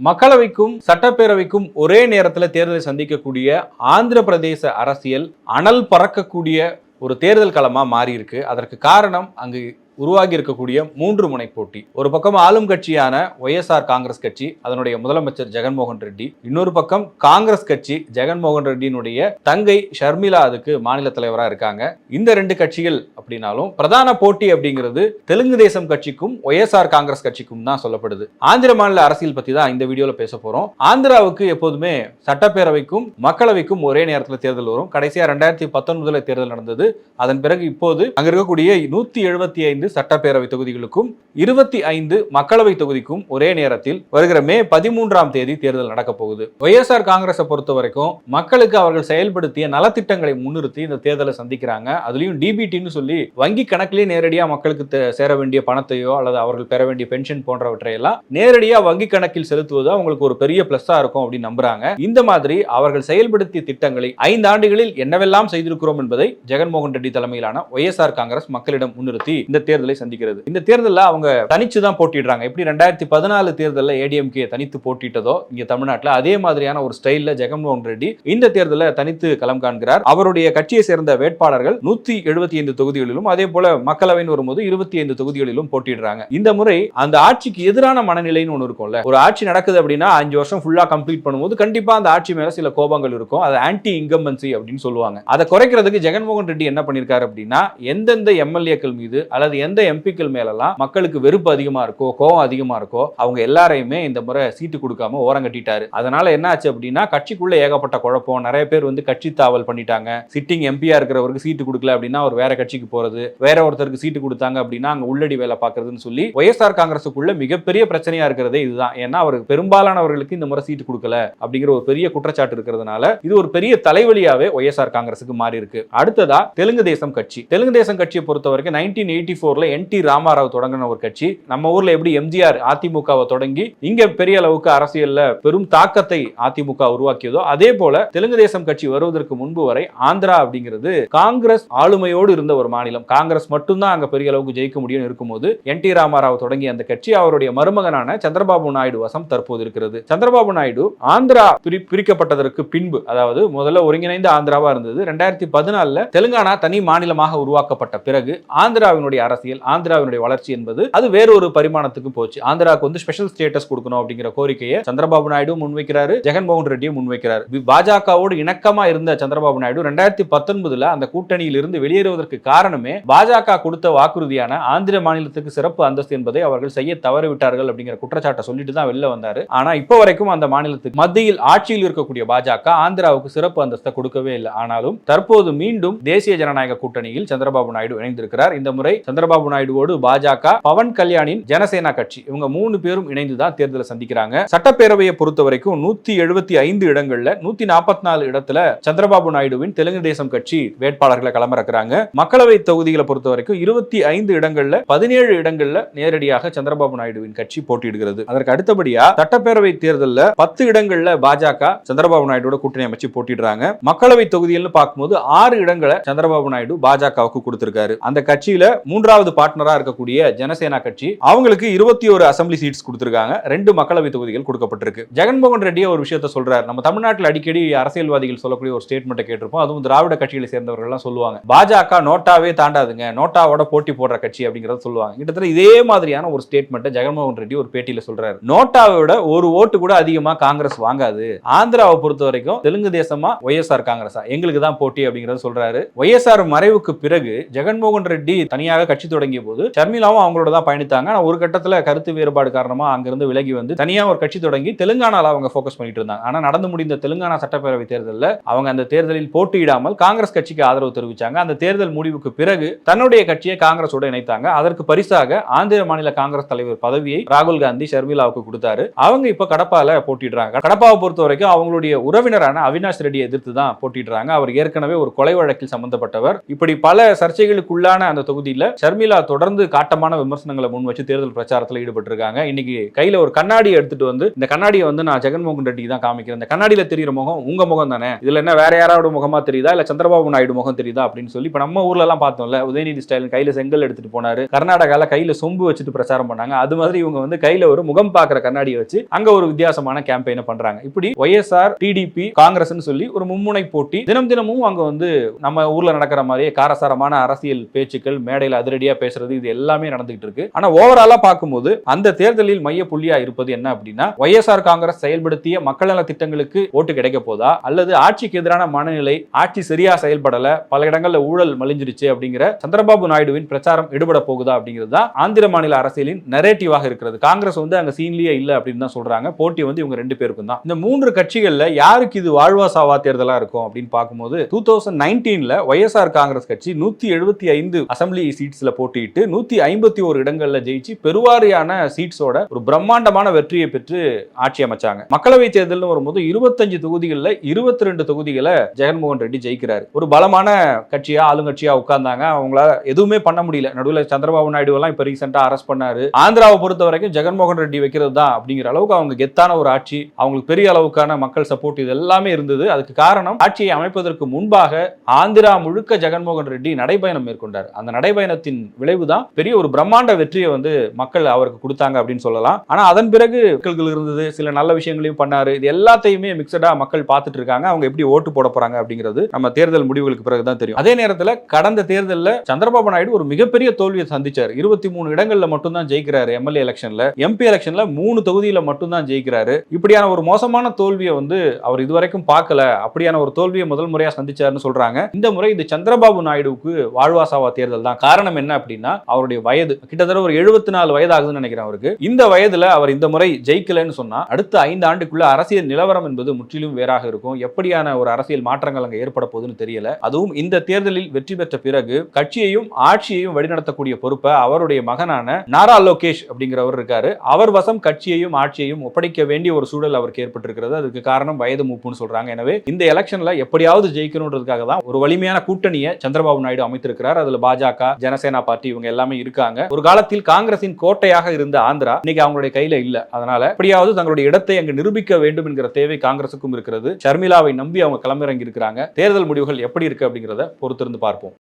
மக்களவைக்கும் சட்டப்பேரவைக்கும் ஒரே நேரத்தில் தேர்தலை சந்திக்கக்கூடிய ஆந்திர பிரதேச அரசியல் அனல் பறக்கக்கூடிய ஒரு தேர்தல் களமாக மாறியிருக்கு. அதற்கு காரணம் அங்கு உருவாகி இருக்கக்கூடிய மூன்று முனை போட்டி. ஒரு பக்கம் ஆளும் கட்சியான ஒய்எஸ்ஆர் காங்கிரஸ் கட்சி அதனுடைய முதலமைச்சர் ஜெகன்மோகன் ரெட்டி. இன்னொரு பக்கம் காங்கிரஸ் கட்சி ஜெகன்மோகன் ரெட்டியினுடைய தங்கை ஷர்மிளா அதுக்கு மாநில தலைவராக இருக்காங்க. இந்த ரெண்டு கட்சிகள் அப்படின்னாலும் பிரதான போட்டி அப்படிங்கிறது தெலுங்கு தேசம் கட்சிக்கும் ஒய்எஸ்ஆர் காங்கிரஸ் கட்சிக்கும் தான் சொல்லப்படுது. ஆந்திர மாநில அரசியல் பத்தி தான் இந்த வீடியோல பேச போறோம். ஆந்திராவுக்கு எப்போதுமே சட்டப்பேரவைக்கும் மக்களவைக்கும் ஒரே நேரத்தில் தேர்தல் வரும். கடைசியா ரெண்டாயிரத்தி பத்தொன்பதுல தேர்தல் நடந்தது. அதன் பிறகு இப்போது அங்க இருக்கக்கூடிய நூத்தி எழுபத்தி ஐந்து சட்டப்பேரவை தொகுதிகளுக்கும் இருபத்தி ஐந்து மக்களவை தொகுதிக்கும் ஒரே நேரத்தில் வருகிற மே பதிமூன்றாம் தேதி தேர்தல் நடக்க போகுது. ஒய்எஸ்ஆர் காங்கிரஸை பொறுத்த வரைக்கும் மக்களுக்கு அவர்கள் செயல்படுத்திய நலத்திட்டங்களை முன்னிறுத்தி இந்த தேர்தலை சந்திக்கிறாங்க. அதுலயும் டிபிடின்னு சொல்லி வங்கி கணக்கிலேயே நேரடியாக மக்களுக்கு சேர வேண்டிய பணத்தையோ அல்லது அவர்கள் பெற வேண்டிய பென்ஷன் போன்றவற்றை எல்லாம் நேரடியா வங்கி கணக்கில் செலுத்துவது அவங்களுக்கு ஒரு பெரிய பிளஸ்ஸா இருக்கும் அப்படின்னு நம்புறாங்க. இந்த மாதிரி அவர்கள் செயல்படுத்திய திட்டங்களை ஐந்து ஆண்டுகளில் என்னவெல்லாம் செய்திருக்கிறோம் என்பதை ஜெகன்மோகன் ரெட்டி தலைமையிலான ஒய்எஸ்ஆர் காங்கிரஸ் மக்களிடம் முன்னிறுத்தி இந்த தேர்தல் தேர்தலை சந்திக்கிறது. இந்த தேர்தலில் அவங்க தனிச்சு தான் போட்டிடுறாங்க எப்படி ரெண்டாயிரத்தி பதினாலு தேர்தலில் ஏடிஎம்கே தனித்து போட்டிட்டதோ இங்கே தமிழ்நாட்டில் அதே மாதிரியான ஒரு ஸ்டைலில் ஜெகன்மோகன் ரெட்டி இந்த தேர்தலில் தனித்து களம் காண்கிறார். அவருடைய கட்சியை சேர்ந்த வேட்பாளர்கள் நூத்தி எழுபத்தி ஐந்து தொகுதிகளிலும் அதே போல மக்களவைன்னு வரும்போது இருபத்தி ஐந்து தொகுதிகளிலும் போட்டிடுறாங்க இந்த முறை அந்த ஆட்சிக்கு எதிரான மனநிலைன்னு ஒன்று இருக்கும்ல. ஒரு ஆட்சி நடக்குது அப்படின்னா அஞ்சு வருஷம் ஃபுல்லாக கம்ப்ளீட் பண்ணும்போது கண்டிப்பாக அந்த ஆட்சி மேலே சில கோபங்கள் இருக்கும். அது ஆன்டி இன்கம்பன்சி அப்படின்னு சொல்லுவாங்க. அதை குறைக்கிறதுக்கு ஜெகன்மோகன் ரெட்டி என்ன பண்ணியிருக்காரு அப்படின்னா எந்தெந்த எம்எல்ஏக்கள் மீது அல்லது எந்த எம்பிக்கள் மேலெல்லாம் மக்களுக்கு வெறுப்பு அதிகமா இருக்கோ கோபம் அதிகமா இருக்கோ அவங்க எல்லாரையுமே இந்த முறை சீட்டு கொடுக்காம ஓரம் கட்டிட்டாரு. அதனால என்ன ஆச்சு அப்படின்னா கட்சிக்குள்ள ஏகப்பட்ட குழப்பம். நிறைய பேர் வந்து கட்சி தாவல் பண்ணிட்டாங்க. சிட்டிங் எம்பியா இருக்கிறவருக்கு சீட்டு கொடுக்கல அப்படின்னா அவர் வேற கட்சிக்கு போறது. வேற ஒருத்தருக்கு சீட்டு கொடுத்தாங்க அப்படின்னா அங்க உள்ளடி வேலை பார்க்கறதுன்னு சொல்லி ஒய்எஸ்ஆர் காங்கிரஸுக்குள்ள மிகப்பெரிய பிரச்சனையா இருக்கிறதே இதுதான். ஏன்னா அவர் பெரும்பாலானவர்களுக்கு இந்த முறை சீட்டு கொடுக்கல அப்படிங்கிற ஒரு பெரிய குற்றச்சாட்டு இருக்கிறதுனால இது ஒரு பெரிய தலைவலியாவே ஒய்எஸ்ஆர் காங்கிரஸுக்கு மாறி இருக்கு அடுத்ததா தெலுங்கு தேசம் கட்சி. தெலுங்கு தேசம் கட்சியை பொறுத்த வரைக்கும் நைன்டீன் எயிட்டி ஃபோர்ல என் டி ராமாராவ் தொடங்கின ஒரு கட்சி. நம்ம ஊர்ல எப்படி எம்ஜிஆர் அதிமுகவை தொடங்கி இங்க பெரிய அளவுக்கு அரசியல்ல பெரும் தாக்கத்தை அதிமுக உருவாக்கியதோ அதே போல தெலுங்கு தேசம் கட்சி வருவதற்கு முன்பு வரை ஆந்திரா அப்படிங்கிறது காங்கிரஸ் ஆளுமையோடு இருந்த ஒரு மாநிலம். காங்கிரஸ் மட்டும்தான் அங்க பெரிய அளவுக்கு ஜெயிக்க முடியும் இருக்கும்போது என் டி ராமாராவ் தொடங்கிய அந்த கட்சி அவருடைய மருமகனான சந்திரபாபு நாயுடு வசம் தற்போது இருக்கிறது. சந்திரபாபு நாயுடு ஆந்திரா பிரி பிரிக்கப்பட்டதற்கு பின்பு அதாவது முதல்ல ஒருங்கிணைந்த ஆந்திராவா இருந்தது. ரெண்டாயிரத்தி பதினாலுல தெலுங்கானா தனி மாநிலமாக உருவாக்கப்பட்ட பிறகு ஆந்திராவினுடைய அரசியல் ஆந்திராவினுடைய வளர்ச்சி என்பது அது வேறொரு பரிமாணத்துக்கு போச்சு. ஆந்திராவுக்கு வந்து ஸ்பெஷல் ஸ்டேட்டஸ் கொடுக்கணும் அப்படிங்கிற கோரிக்கையை சந்திரபாபு நாயுடு முன்வைக்கிறாரு ஜெகன்மோகன் ரெட்டியும் முன்வைக்கிறார். பாஜகவோடு இணக்கமா இருந்த சந்திரபாபு நாயுடு ரெண்டாயிரத்தி பத்தொன்பதுல அந்த கூட்டணியில் இருந்து வெளியேறுவதற்கு காரணமே பாஜக கொடுத்த வாக்குறுதியான ஆந்திர மாநிலத்துக்கு சிறப்பு அந்தஸ்து என்பதை அவர்கள் செய்ய தவறிவிட்டார்கள் அப்படிங்கிற குற்றச்சாட்டை சொல்லிட்டு தான் வெளில வந்தாரு. ஆனா இப்போ வரைக்கும் அந்த மாநிலத்துக்கு மத்தியில் ஆட்சியில் இருக்கக்கூடிய பாஜக ஆந்திராவுக்கு சிறப்பு அந்தஸ்தை கொடுக்கவே இல்லை. ஆனாலும் தற்போது மீண்டும் தேசிய ஜனநாயக கூட்டணியில் சந்திரபாபு நாயுடு இணைந்திருக்கிறார். இந்த முறை சந்திர சந்திரபாபு நாயுடுவோடு பாஜக பவன் கல்யாணின் ஜனசேனா கட்சி. இவங்க மூணு பேரும் இணைந்து தான் தேர்தலை சந்திக்கிறாங்க. சட்டப்பேரவையை பொறுத்த வரைக்கும் நூத்தி எழுபத்தி ஐந்து இடங்கள்ல நூத்தி நாற்பத்தி நாலு இடத்துல சந்திரபாபு நாயுடுவின் தெலுங்கு தேசம் கட்சி வேட்பாளர்களை களமிறக்குறாங்க. மக்களவை தொகுதிகளை பொறுத்த வரைக்கும் இருபத்தி ஐந்து இடங்கள்ல பதினேழு இடங்கள்ல நேரடியாக சந்திரபாபு நாயுடுவின் கட்சி போட்டியிடுகிறது. அதற்கு அடுத்தபடியா சட்டப்பேரவை தேர்தலில் பத்து இடங்கள்ல பாஜக சந்திரபாபு நாயுடோட கூட்டணி அமைச்சு போட்டிடுறாங்க மக்களவை தொகுதியில் பார்க்கும்போது ஆறு இடங்களை சந்திரபாபு நாயுடு பாஜகவுக்கு கொடுத்திருக்காரு. அந்த கட்சியில மூன்றாவது மூன்றாவது பார்ட்னரா இருக்கக்கூடிய ஜனசேனா கட்சி அவங்களுக்கு இருபத்தி ஒரு அசம்பிளி சீட்ஸ் கொடுத்திருக்காங்க. ரெண்டு மக்களவை தொகுதிகள் கொடுக்கப்பட்டிருக்கு. ஜெகன்மோகன் ரெட்டி ஒரு விஷயத்த சொல்றாரு. நம்ம தமிழ்நாட்டில் அடிக்கடி அரசியல்வாதிகள் சொல்லக்கூடிய ஒரு ஸ்டேட்மெண்ட்டை கேட்டிருப்போம். அதுவும் திராவிட கட்சிகளை சேர்ந்தவர்கள் எல்லாம் சொல்லுவாங்க. பாஜக நோட்டாவே தாண்டாதுங்க. நோட்டாவோட போட்டி போடுற கட்சி அப்படிங்கறத சொல்லுவாங்க. கிட்டத்தட்ட இதே மாதிரியான ஒரு ஸ்டேட்மெண்ட்டை ஜெகன்மோகன் ரெட்டி ஒரு பேட்டியில சொல்றாரு. நோட்டாவோட ஒரு ஓட்டு கூட அதிகமா காங்கிரஸ் வாங்காது. ஆந்திராவை பொறுத்த வரைக்கும் தெலுங்கு தேசமா ஒய்எஸ்ஆர் காங்கிரஸா? எங்களுக்கு தான் போட்டி அப்படிங்கறத சொல்றாரு. ஒய்எஸ்ஆர் மறைவுக்கு பிறகு ஜெகன்மோகன் ரெட்டி தனியாக கட்சி தொடங்கிய போது ஷர்மிலாவும் அவங்களோட தான் பயணித்தாங்க. ஆனால் ஒரு கட்டத்தில் கருத்து வேறுபாடு காரணமாக அங்கிருந்து விலகி வந்து தனியா ஒரு கட்சி தொடங்கி தெலுங்கானாவில் அவங்க ஃபோக்கஸ் பண்ணிட்டு இருந்தாங்க. ஆனால் நடந்து முடிந்த தெலுங்கானா சட்டப்பேரவை தேர்தலில் அவங்க அந்த தேர்தலில் போட்டியிடாமல் காங்கிரஸ் கட்சிக்கு ஆதரவு தெரிவித்தாங்க அந்த தேர்தல் முடிவுக்கு பிறகு தன்னுடைய கட்சியை காங்கிரஸோடு இணைத்தாங்க. அதற்கு பரிசாக ஆந்திர மாநில காங்கிரஸ் தலைவர் பதவியை ராகுல் காந்தி ஷர்மிலாவுக்கு கொடுத்தாரு. அவங்க இப்போ கடப்பால போட்டிடுறாங்க கடப்பாவை பொறுத்த வரைக்கும் அவங்களுடைய உறவினரான அவினாஷ் ரெட்டியை எதிர்த்து தான் போட்டிடுறாங்க அவர் ஏற்கனவே ஒரு கொலை வழக்கில் சம்பந்தப்பட்டவர். இப்படி பல சர்ச்சைகளுக்குள்ளான அந்த தொகுதியில ஷர்மிளா தொடர்ந்து காட்டமான விமர்சனங்களை முன் வச்சு தேர்தல் பிரச்சாரத்தில் ஈடுபட்டு இருக்காங்க இன்னைக்கு கையில ஒரு கண்ணாடியை எடுத்துட்டு வந்து இந்த கண்ணாடியை வந்து நான் ஜெகன்மோகன் ரெட்டிக்கு தான் காமிக்கிறேன். இந்த கண்ணாடியில தெரியுற முகம் உங்க முகம் தானே? இதுல என்ன வேற யாரோட முகமா தெரியுதா? இல்ல சந்திரபாபு நாயுடு முகம் தெரியுதா? அப்படின்னு சொல்லி இப்ப நம்ம ஊர்ல எல்லாம் பார்த்தோம்ல உதயநிதி ஸ்டாலின் கையில செங்கல் எடுத்துட்டு போனாரு. கர்நாடகால கையில சொம்பு வச்சுட்டு பிரச்சாரம் பண்ணாங்க. அது மாதிரி இவங்க வந்து கையில ஒரு முகம் பாக்குற கண்ணாடியை வச்சு அங்க ஒரு வித்தியாசமான கேம்பெயினை பண்றாங்க. இப்படி ஒய்எஸ்ஆர் டிடிபி காங்கிரஸ் சொல்லி ஒரு மும்முனை போட்டி தினம் தினமும் அங்க வந்து நம்ம ஊர்ல நடக்கிற மாதிரியே காரசாரமான அரசியல் பேச்சுக்கள் மேடையில் அதிரடியா பேசுறது இது எல்லாமே நடந்துகிட்டு இருக்கு. ஆனா ஓவராலா பார்க்கும்போது அந்த தேர்தலில் மைய புள்ளியா இருப்பது என்ன அப்படின்னா ஒய்எஸ்ஆர் காங்கிரஸ் செயல்படுத்திய மக்கள் நல திட்டங்களுக்கு ஓட்டு கிடைக்க போதா? அல்லது ஆட்சிக்கு எதிரான மனநிலை ஆட்சி சரியா செயல்படல பல இடங்கள்ல ஊழல் மலிஞ்சிருச்சு அப்படிங்கிற சந்திரபாபு நாயுடுவின் பிரச்சாரம் எடுபட போகுதா அப்படிங்கிறது தான் ஆந்திர மாநில அரசியலின் நரேட்டிவாக இருக்கிறது. காங்கிரஸ் வந்து அங்க சீன்லயே இல்ல அப்படின்னு தான் சொல்றாங்க. போட்டி வந்து இவங்க ரெண்டு பேருக்கும் தான். இந்த மூன்று கட்சிகள்ல யாருக்கு இது வாழ்வா சாவா தேர்தலா இருக்கும் அப்படின்னு பார்க்கும்போது டூ தௌசண்ட் நைன்டீன்ல ஒய்எஸ்ஆர் காங்கிரஸ் கட்சி நூத்தி எழுபத்தி ஐந்து அசம்பிளி சீட்ஸ்ல போட்டியிட்டு நூத்தி ஐம்பத்தி ஒரு இடங்கள்ல ஜெயிச்சு பெருவாரியான சீட்ஸோட ஒரு பிரம்மாண்டமான வெற்றியை பெற்று ஆட்சி அமைச்சாங்க. மக்களவை தேர்தல்னு வரும்போது இருபத்தஞ்சு தொகுதிகளில் இருபத்தி ரெண்டு தொகுதிகளை ஜெகன்மோகன் ரெட்டி ஜெயிக்கிறாரு. ஒரு பலமான கட்சியா ஆளுங்கட்சியா உட்கார்ந்தாங்க. அவங்களால எதுவுமே பண்ண முடியல. நடுவில் சந்திரபாபு நாயுடு எல்லாம் இப்ப ரீசெண்டா அரெஸ்ட் பண்ணாரு. ஆந்திராவை பொறுத்த வரைக்கும் ஜெகன்மோகன் ரெட்டி வைக்கிறது தான் அப்படிங்கிற அளவுக்கு அவங்க கெத்தான ஒரு ஆட்சி. அவங்களுக்கு பெரிய அளவுக்கான மக்கள் சப்போர்ட் இது எல்லாமே இருந்தது. அதுக்கு காரணம் ஆட்சியை அமைப்பதற்கு முன்பாக ஆந்திரா முழுக்க ஜெகன்மோகன் ரெட்டி நடைபயணம் மேற்கொண்டார். அந்த நடைபயணத்தின் விளைவுதான். பெரிய ஒரு பிரம்மாண்ட வெற்றியை வந்து மக்கள் அவருக்கு கொடுத்தாங்க அப்படின்னு சொல்லலாம். ஆனால் அதன் பிறகு மக்கள்கள் இருந்தது சில நல்ல விஷயங்களையும் பண்ணாரு. இது எல்லாத்தையுமே மிக்சடா மக்கள் பார்த்துட்டு இருக்காங்க. அவங்க எப்படி ஓட்டு போட போறாங்க அப்படிங்கிறது நம்ம தேர்தல் முடிவுகளுக்கு பிறகுதான் தெரியும். அதே நேரத்தில் கடந்த தேர்தலில் சந்திரபாபு நாயுடு ஒரு மிகப்பெரிய தோல்வியை சந்திச்சார். இருபத்தி மூணு இடங்களில் மட்டும்தான் ஜெயிக்கிறாரு எம்எல்ஏ எலெக்ஷன்ல. எம்பி எலெக்ஷன்ல மூணு தொகுதியில மட்டும்தான் ஜெயிக்கிறாரு. இப்படியான ஒரு மோசமான தோல்வியை வந்து அவர் இதுவரைக்கும் பார்க்கல. அப்படியான ஒரு தோல்வியை முதல் முறையாக சந்திச்சாருன்னு சொல்றாங்க. இந்த முறை இது சந்திரபாபு நாயுடுவுக்கு வாழ்வாசாவா தேர்தல் தான் காரணம் என்ன? அப்படின்னா அவருடைய வயது கிட்டத்தட்ட ஒரு எழுபத்தி நாலு வயது ஆகுதுன்னு நினைக்கிறேன் அவருக்கு. இந்த வயதுல அவர் இந்த முறை ஜெயிக்கலன்னு சொன்னா அடுத்த ஐந்து ஆண்டுக்குள்ள அரசியல் நிலவரம் என்பது முற்றிலும் வேறாக இருக்கும். எப்படியான ஒரு அரசியல் மாற்றங்கள் அங்க ஏற்பட போகுதுன்னு தெரியல. அதுவும் இந்த தேர்தலில் வெற்றி பெற்ற பிறகு கட்சியையும் ஆட்சியையும் வழிநடத்தக்கூடிய பொறுப்பை அவருடைய மகனான நாரா லோகேஷ் அப்படிங்கிறவர் இருக்காரு. அவர் வசம் கட்சியையும் ஆட்சியையும் ஒப்படைக்க வேண்டிய ஒரு சூழல் அவருக்கு ஏற்பட்டிருக்கிறது. அதுக்கு காரணம் வயது மூப்புன்னு சொல்றாங்க. எனவே இந்த எலெக்ஷன்ல எப்படியாவது ஜெயிக்கணுன்றதுக்காக தான் ஒரு வலிமையான கூட்டணியை சந்திரபாபு நாயுடு அமைத்திருக்கிறார். அதுல பாஜக ஜனசேனா பார்ட்டி இவங்க எல்லாமே இருக்காங்க. ஒரு காலத்தில் காங்கிரசின் கோட்டையாக இருந்த ஆந்திரா இன்னைக்கு அவங்களுடைய கையில இல்ல. அதனால எப்படியாவது தங்களுடைய இடத்தை அங்கு நிரூபிக்க வேண்டும் என்கிற தேவை காங்கிரசுக்கும் இருக்கிறது. ஷர்மிளாவை நம்பி அவங்க களமிறங்கி இருக்கிறாங்க தேர்தல் முடிவுகள் எப்படி இருக்கு அப்படிங்கிறத பொறுத்திருந்து பார்ப்போம்.